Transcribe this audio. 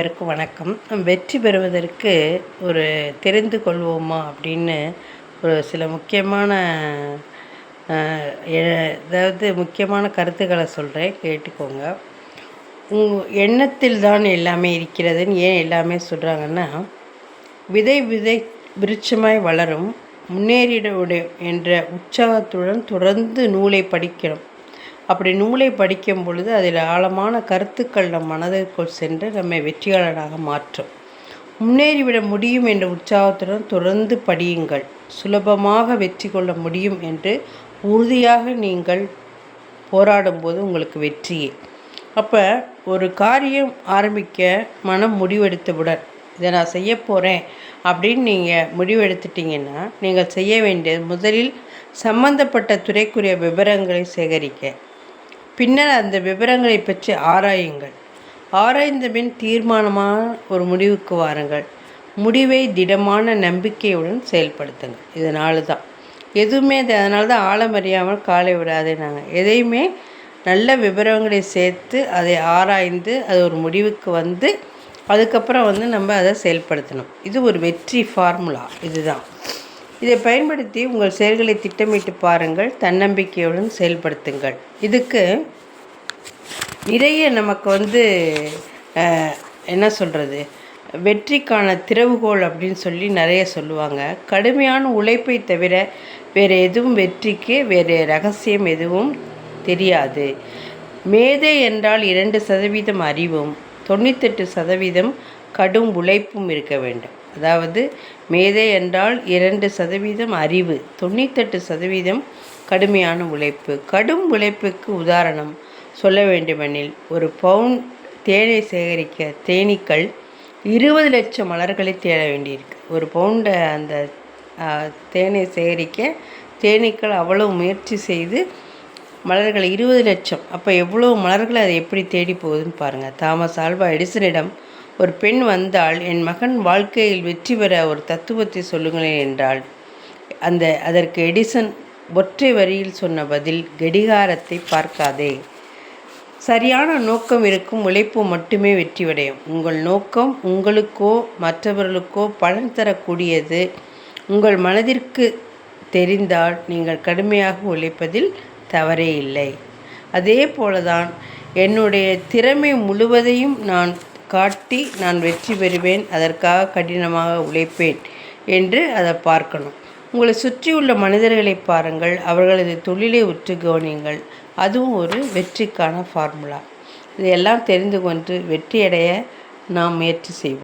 அனைவருக்கும் வணக்கம். வெற்றி பெறுவதற்கு ஒரு தெரிந்து கொள்வோமா அப்படின்னு ஒரு சில முக்கியமான அதாவது முக்கியமான கருத்துக்களை சொல்கிறேன் கேட்டுக்கோங்க. உங் எண்ணத்தில் தான் எல்லாமே இருக்கிறதுன்னு ஏன் எல்லாமே சொல்கிறாங்கன்னா விதை விதை விருட்சமாய் வளரும் முன்னேறிட என்ற உற்சாகத்துடன் தொடர்ந்து நூலை படிக்கணும். அப்படி நூலை படிக்கும் பொழுது அதில் ஆழமான கருத்துக்கள் நம் மனதிற்குள் சென்று நம்மை வெற்றியாளராக மாற்றும். முன்னேறிவிட முடியும் என்ற உற்சாகத்துடன் தொடர்ந்து படியுங்கள். சுலபமாக வெற்றி கொள்ள முடியும் என்று உறுதியாக நீங்கள் போராடும்போது உங்களுக்கு வெற்றியே. அப்போ ஒரு காரியம் ஆரம்பிக்க மனம் முடிவெடுத்தவுடன் இதை நான் செய்ய போகிறேன் அப்படின்னு நீங்கள் முடிவெடுத்துட்டிங்கன்னா நீங்கள் செய்ய வேண்டியது முதலில் சம்பந்தப்பட்ட துறைக்குரிய விவரங்களை சேகரிக்க பின்னர் அந்த விவரங்களை பற்றி ஆராயுங்கள். ஆராய்ந்த பின் தீர்மானமான ஒரு முடிவுக்கு வாருங்கள். முடிவை திடமான நம்பிக்கையுடன் செயல்படுத்துங்கள். இதனால தான். எதுவுமே அதனால தான் ஆழமறியாமல் காலை விடாதே நாங்கள் எதையுமே நல்ல விவரங்களை சேர்த்து அதை ஆராய்ந்து அது ஒரு முடிவுக்கு வந்து அதுக்கப்புறம் வந்து நம்ம அதை செயல்படுத்தணும். இது ஒரு வெற்றி ஃபார்முலா. இதுதான் இதை பயன்படுத்தி உங்கள் செயல்களை திட்டமிட்டு பாருங்கள் தன்னம்பிக்கையுடன் செயல்படுத்துங்கள். இதுக்கு நிறைய நமக்கு வந்து என்ன சொல்கிறது வெற்றிக்கான திறவுகோல் அப்படின்னு சொல்லி நிறைய சொல்லுவாங்க. கடுமையான உழைப்பை தவிர வேறு எதுவும் வெற்றிக்கு வேறு ரகசியம் எதுவும் தெரியாது. மேதை என்றால் இரண்டு சதவீதம் அறிவும் தொண்ணூத்தெட்டு சதவீதம் கடும் உழைப்பும் இருக்க வேண்டும். அதாவது மேதை என்றால் இரண்டு சதவீதம் அறிவு தொண்ணூத்தெட்டு சதவீதம் கடுமையான உழைப்பு. கடும் உழைப்புக்கு உதாரணம் சொல்ல வேண்டுமெனில் ஒரு பவுன் தேனை சேகரிக்க தேனீக்கள் இருபது லட்சம் மலர்களை தேட வேண்டியிருக்கு. ஒரு பவுண்டை அந்த தேனை சேகரிக்க தேனீக்கள் அவ்வளோ முயற்சி செய்து மலர்கள் இருபது லட்சம். அப்போ எவ்வளோ மலர்களை அதை எப்படி தேடி போகுதுன்னு பாருங்கள் தாமஸ் ஆல்வா எடிசனிடம் ஒரு பெண் வந்தால் என் மகன் வாழ்க்கையில் வெற்றி பெற ஒரு தத்துவத்தை சொல்லுங்களேன் என்றால் அந்த அதற்கு எடிசன் ஒற்றை வரியில் சொன்ன பதில் கடிகாரத்தை பார்க்காதே. சரியான நோக்கம் இருக்கும் உழைப்பு மட்டுமே வெற்றிவடையும் உங்கள் நோக்கம் உங்களுக்கோ மற்றவர்களுக்கோ பலன் தரக்கூடியது. உங்கள் மனதிற்கு தெரிந்தால் நீங்கள் கடுமையாக உழைப்பதில் தவறே இல்லை. அதே போலதான் என்னுடைய திறமை முழுவதையும் நான் காட்டி நான் வெற்றி பெறுவேன் அதற்காக கடினமாக உழைப்பேன் என்று அதை பார்க்கணும். உங்களை சுற்றியுள்ள மனிதர்களை பாருங்கள் அவர்களது தொழிலை உற்று கவனியுங்கள். அதுவும் ஒரு வெற்றிக்கான ஃபார்முலா இதையெல்லாம் தெரிந்து கொண்டு வெற்றியடைய நாம் முயற்சி செய்வோம்.